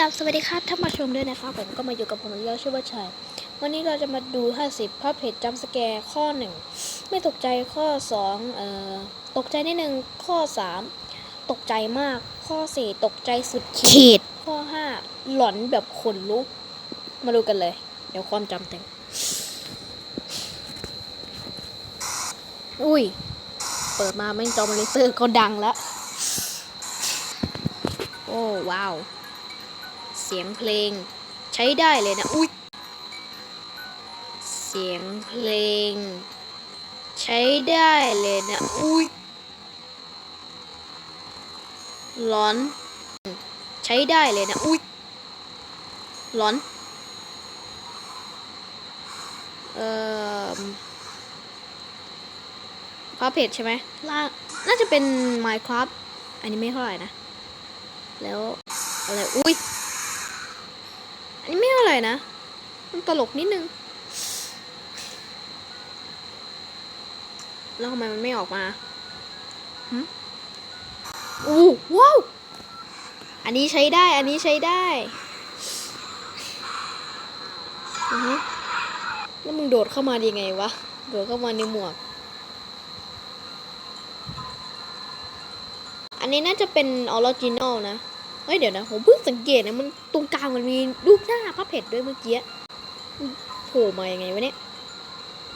กับสวัสดีครับท่านผู้ชมด้วยนะครับผมก็มาอยู่กับผมอีกแล้วชื่อว่าชัยวันนี้เราจะมาดู 50ภาพเพจจัมสแกร์ข้อ 1 ไม่ตกใจข้อ2เอ่อตกใจนิดนึงข้อ 3 ตกใจมากข้อ 4 ตกใจสุดขีด ข้อ 5 หลอนแบบขนลุก มาดูกันเลย เดี๋ยวความจำเต็มอุ้ย เปิดมาแม่งจอมอนิเตอร์ก็ดังแล้ว โอ้ว้าว สียงเพลง ใช้ได้เลยนะ อุ้ยเสียงเพลง ใช้ได้เลยนะ อุ้ยร้อน ใช้ได้เลยนะ อุ้ยร้อน เอ่อพาเพจใช่ไหมล่าน่าจะเป็น Minecraft อันนี้ไม่เท่าไหร่นะ แล้วอะไร อุ้ย อันนี้ไม่เท่าไหร่นะ มันตลกนิดนึง แล้วทำไมมันไม่ออกมาหึอู้ว้าว อันนี้ใช้ได้ อันนี้ใช้ได้อือฮึแล้วมึงโดดเข้ามาด้ไงวะ โดดเข้ามาในหมวก อันนี้น่าจะเป็นออริจินอลนะ เฮ้ยเดี๋ยวนะผมเพิ่งสังเกตนะมันตรงกลางมันมีรูปหน้าพระเพชรด้วยเมื่อกี้โผล่มายังไงวะเนี่ย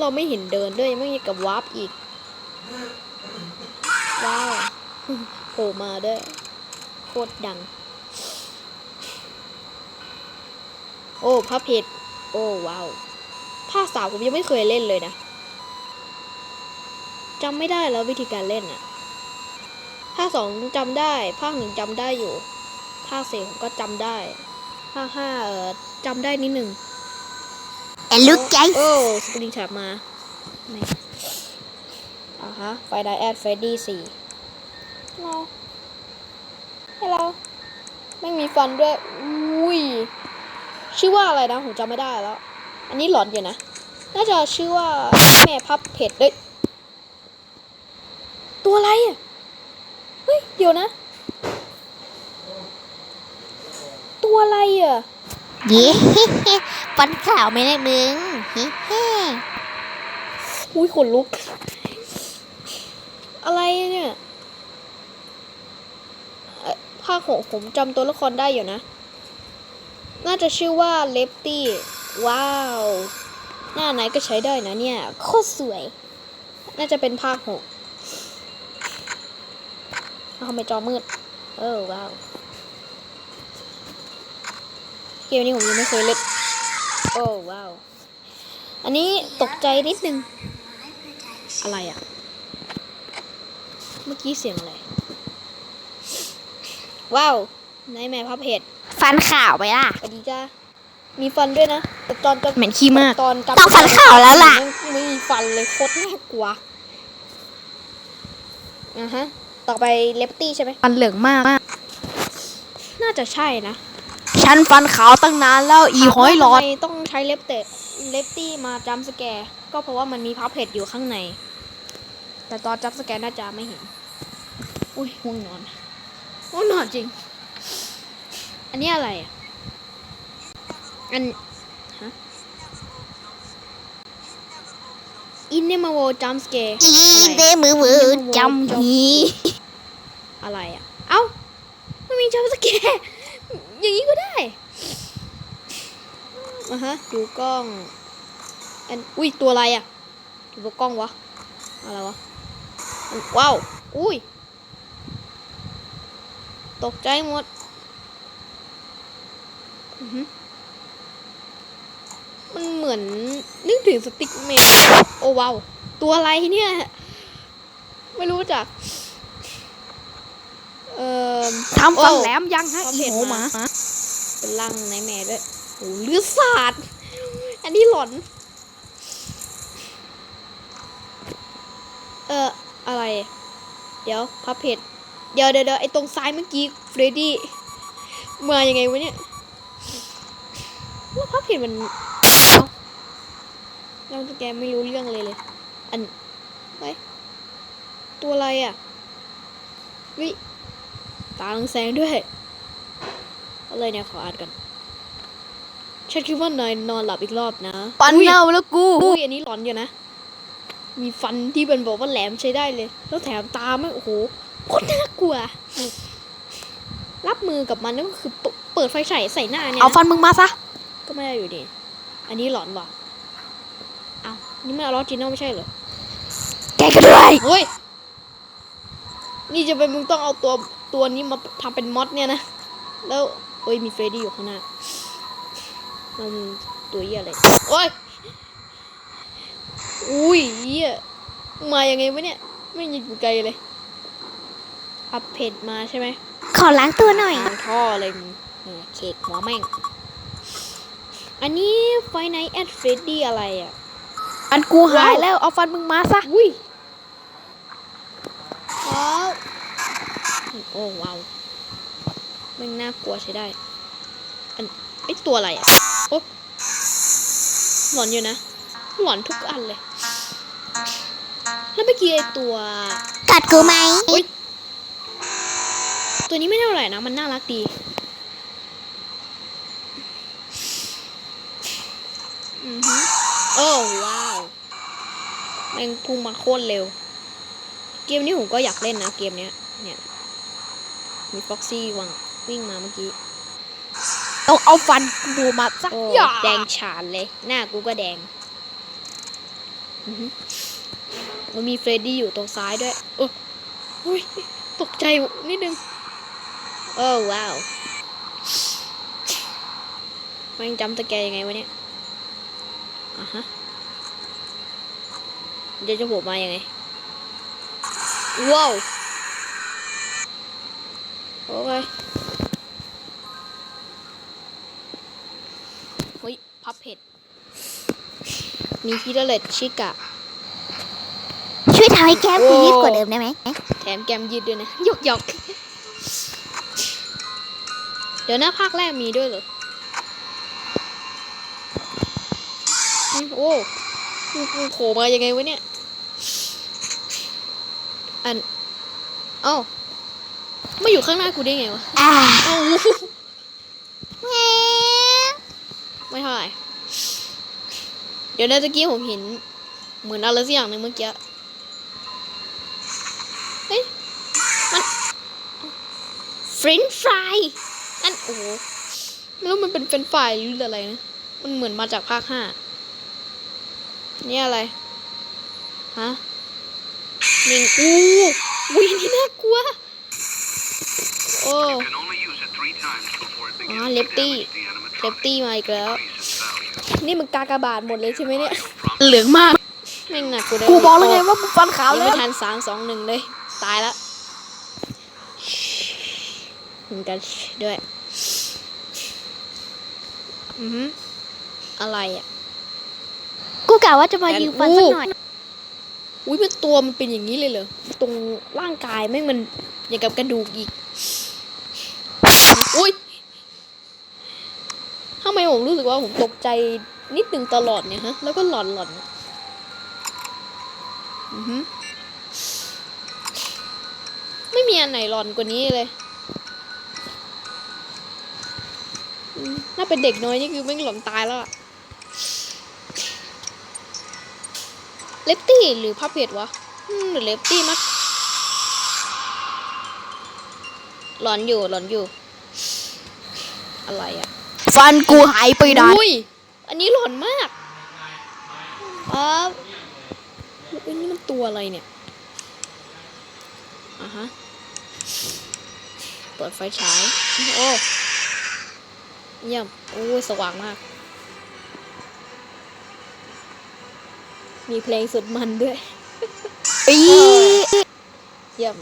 เราไม่เห็นเดินด้วยไม่มีกับวาร์ปอีกว้าวโผล่มาด้วยโคตรดัง โอ้พระเพชรโอ้ว้าวภาคสามผมยังไม่เคยเล่นเลยนะจำไม่ได้แล้ววิธีการเล่นอะภาคสองจำได้ ภาคหนึ่งจำได้อยู่ ภาคสี่ผมก็จำได้ ภาคห้าเออจำได้นิดหนึ่ง And look guys โอ้สปริงแท็บมาไม่อ่าฮะไฟไดแอดเฟรดดี้สี่ฮัลโหลฮัลโหลไม่มีฟันด้วย อุ้ย ชื่อว่าอะไรนะ ผมจำไม่ได้แล้ว อันนี้หลอนอยู่นะ น่าจะชื่อว่าแม่พับเผ็ดด้วยตัวอะไรอะ เฮ้ย เดี๋ยวนะ ตัวอะไรอะเย้ฟันข่าวไหมนะมึงเฮ้เฮ้อุ้ยขนลุก อะไรเนี่ยเอ่อภาคหกผมจำตัวละครได้อยู่นะ น่าจะชื่อว่าเลฟตี้ ว้าว หน้าไหนก็ใช้ได้นะเนี่ย โคตรสวย น่าจะเป็นภาคหกเอาทำไมจอมืด เออว้าว เกมนี้ผมยังไม่เคยเล่น โอ้ว้าว อันนี้ตกใจนิดนึง อะไรอะ เมื่อกี้เสียงอะไร ว้าว ในแม่พับเพจฟันข่าวไปล่ะสวัสดีจ้ามีฟันด้วยนะแต่ตอนจะเหม็นขี้มาก ตอนจำต้องฟันข่าวแล้วล่ะ ไม่มีฟันเลยโคตรน่ากลัวอะฮะ ต่อไปเลปตี้ใช่ไหมฟันเหลืองมาก น่าจะใช่นะ ฉันฟันขาวตั้งนานแล้วอีห้อยหลอด ทำไมต้องใช้เล็บเตะเลปตี้มาจัมสแกร์ก็เพราะว่ามันมีพับเพจอยู่ข้างใน แต่ตอนจัมสแกร์น่าจะไม่เห็น อุ้ยง่วงนอนง่วงนอนจริง อันนี้อะไรอะ อัน ฮะอินเนมาโวจัมสแกร์ อีเดมือมือจำหีอะไรอะ เอ้าไม่มีจัมสแกร์ อย่างนี้ก็ได้อะฮะ ดูกล้องอันอุ้ย ตัวอะไรอะดูกล้องวะ อะไรวะอันว้าว อุ้ย ตกใจหมดมันเหมือนนึกถึงสติ๊กเมน โอ้ว้าว ตัวอะไรเนี่ย ไม่รู้จัก เอ่อทำฟันโอ้แหลมยังฮะความอีเห็นโหมามาเป็นร่างในแม่ด้วยโอ้เลือดสาดอันนี้หลอน เอ่ออะไร เดี๋ยวพับเพจเดี๋ยวเดี๋ยวเดี๋ยวไอ้ตรงซ้ายเมื่อกี้เฟรดดี้มายังไงวะเนี่ยแล้วพับเพจมันเอ้าเราแกไม่รู้เรื่องเลยเลย อันไว้ตัวอะไรอะวิ ตาลงแสงด้วย อะไรเนี่ยขออ่านกันฉันคิดว่านายนอนหลับอีกรอบนะฟันอุ๊ยเน่าแล้วกูอุ้ยอันนี้หลอนอยู่นะ มีฟันที่เป็นบอกว่าแหลมใช้ได้เลย แล้วแถมตาไม่โอ้โหโคตรน่ากลัว รับมือกับมันก็คือเปเปิดไฟฉายใส่หน้าเนี่ย เอานะฟันมึงมาซะ ก็ไม่ได้อยู่ดี อันนี้หลอนว่ะ เอานี่ไม่เอาลอจินอลไม่ใช่เหรอ แกก็ด้วยเฮ้ย นี่จะเป็นมึงต้องเอาตัวตัวนี้มาทำเป็นมอดเนี่ยนะ แล้วเฮ้ยมีเฟรดดี้อยู่ข้างหน้ามันตัวเหี้ยอะไรโอ้ยอุ้ยเหี้ยมายังไงวะเนี่ย ไม่ยิงกูไกลเลย อัพเพจมาใช่ไหม ขอล้างตัวหน่อยทางท่อเลยมึงเออเคกหัวแม่ง อันนี้ไฟไนแอดเฟรดดี้อะไรอะฟันกูหายแล้ว เอาฟันมึงมาซะ อุ้ยว้าว โอ้ว้าวแม่งน่ากลัวใช้ได้ อันไอตัวอะไรอะ โอ้หลอนอยู่นะ หลอนทุกอันเลย แล้วเมื่อกี้ไอตัวกัดกูไหมอุ๊ยตัวนี้ไม่เท่าไหร่นะ มันน่ารักดีอือฮึโอ้ว้าว แม่งพุ่งมาโคตรเร็ว เกมนี้ผมก็อยากเล่นนะ เกมเนี้ยเนี่ย มีฟ็อกซี่วังวิ่งมาเมื่อกี้ต้องเอาฟันกูมาซะโอ้อย่าแดงฉานเลย หน้ากูก็แดงอือฮึมันมีเฟรดดี้อยู่ตรงซ้ายด้วยโอ้อุ้ยตกใจนิดนึง โอ้ว้าวมันจำตะแกรงยังไงวะเนี่ยอะฮะเดี๋ยวจะโผล่มายังไง ว้าว โอเคเฮ้ยพับเผ็ด มีพิเรเลตชิกะ ช่วยทำให้แก้มกูยืดกว่าเดิมได้ไหมแถมแกมยืดด้วยนะหยอกหยอกเดี๋ยวหน้าภาคแรกมีด้วยเหรออืมโอ้มึงมึงโผล่มายังไงวะเนี่ย อัน เอ้า ไม่อยู่ข้างหน้ากูได้ไงวะอ่าเอ้าแงไม่เท่าไหร่เดี๋ยวนะตะกี้ผมเห็น เหมือนอะไรสักอย่างหนึ่งเมื่อกี้เฮ้ยมันเฟรนฟรายอันโอ้โหไม่รู้มันเป็นเฟรนฟรายหรืออะไรนะ มันเหมือนมาจากภาคห้านี่อะไร ฮะนิงอู้วินี่น่ากลัว it begins Ah, to Lefty. damage the เลป animatronic. ตี้มาอีกแล้ว Increases value. นี่มันกากบาทหมดเลยใช่ไหมเนี่ย From เหลืองมาก แม่งหนักกูได้กูบอกแล้วไงว่ามึงฟันขาวยังแล้ไม่วทันสามสองหนึ่งเลย ตายแล้วเหมือนกันด้วย อือฮึอะไรอะ กูกะว่าจะมายืมฟันสักหน่อย อุ้ยมันตัวมันเป็นอย่างนี้เลยเหรอ ตรงร่างกายแม่งมันอย่างกับกระดูกอีก อุ้ยทำไมผมรู้สึกว่าผมตกใจนิดนึงตลอดเนี่ยฮะ แล้วก็หลอนหลอนอือฮึไม่มีอันไหนหลอนกว่านี้เลย น่าเป็นเด็กน้อยนี่คือแม่หลอนตายแล้วอะเลปตี้หรือพับเพดวะหรือเลปตี้มั้งหลอนอยู่หลอนอยู่ อะไรอะฟันกูหายไปไหนอุ้ย อันนี้หลอนมากอ๋ออุ้ยนี่มันตัวอะไรเนี่ยอะฮะ เปิดไฟฉาย โอ้เยี่ยมโอ้ยสว่างมาก มีเพลงสุดมันด้วยปีเยี่ยม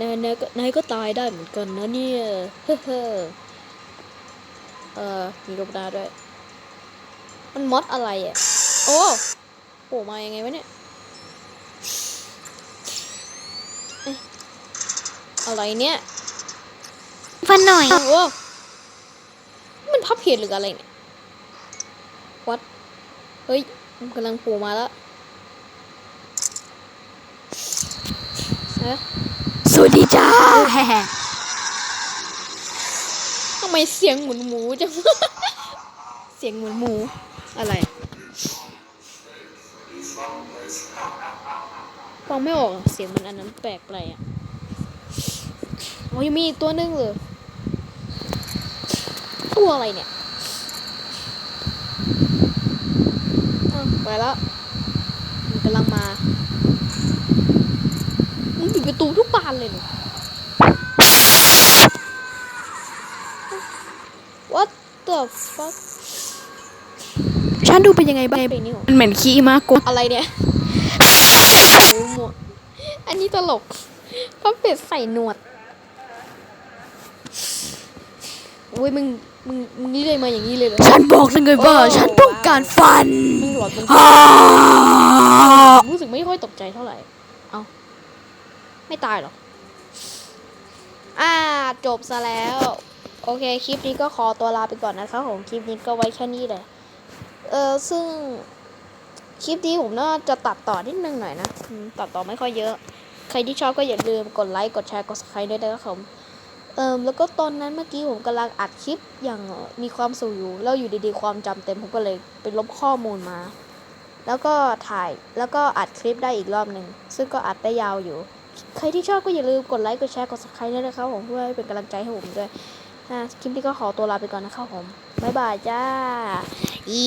นายนายก็นายก็ตายได้เหมือนกันนะเนี่ย เฮ้อเฮ้ อเออมีลูกดาด้วย มันมอดอะไรอะ โอ้โผล่มายังไงวะเนี่ยเอ๊ะอะไรเนี่ยฟันหน่อย โอ้มันพับเพจหรืออะไรเนี่ย วัด เฮ้ยมันกำลังโผล่มาแล้วฮะสวัสดีจ้าทำ ไมเสียงหมุนหมูจัง เสียงหมุนหมูอะไรฟังไม่ออกเสียงมันอันนั้นแปลกไปอะโอ้ยมีตัวหนึงเลย ตัวอะไรเนี่ยอ้าวไปแล้วมันกำลังมามึงปิดประตูทุกบานเลยเหรอ the fuck ฉันดูเป็นยังไงบ้างเพลงนี้ของมันเหม็นขี้มากกว่าอะไรเนี่ยโอ้โหอันนี้ตลกเพราะเป็ดใส่หนวดอุ้ยมึงมึงมึงเลื่อยมาอย่างนี้เลยเหรอฉันบอกเลยไงว่าโอ้ฉันต้องการฟันมึงหลอดมึงอ้ารู้สึกไม่ค่อยตกใจเท่าไหร่ เอาไม่ตายหรอ อ่าจบซะแล้ว โอเค คลิปนี้ก็ขอตัวลาไปก่อนนะครับผม คลิปนี้ก็ไว้แค่นี้เลย เออซึ่งคลิปนี้ผมน่าจะตัดต่อนิดนึงหน่อยนะ ตัดต่อไม่ค่อยเยอะ ใครที่ชอบก็อย่าลืมกดไลค์ กดแชร์ กด subscribe ด้วยนะครับผม เอิมแล้วก็ตอนนั้นเมื่อกี้ผมกำลังอัดคลิปอย่างมีความสุขอยู่ แล้วอยู่ดีๆความจำเต็มผมก็เลยไปลบข้อมูลมา แล้วก็ถ่ายแล้วก็อัดคลิปได้อีกรอบหนึ่ง ซึ่งก็อัดได้ยาวอยู่ ใครที่ชอบก็อย่าลืมกดไลค์ กดแชร์ กด subscribe ด้วยนะครับผมเพื่อเป็นกำลังใจให้ผมด้วย คลิปนี้ก็ขอตัวลาไปก่อนนะครับผม บ๊ายบายจ้าอี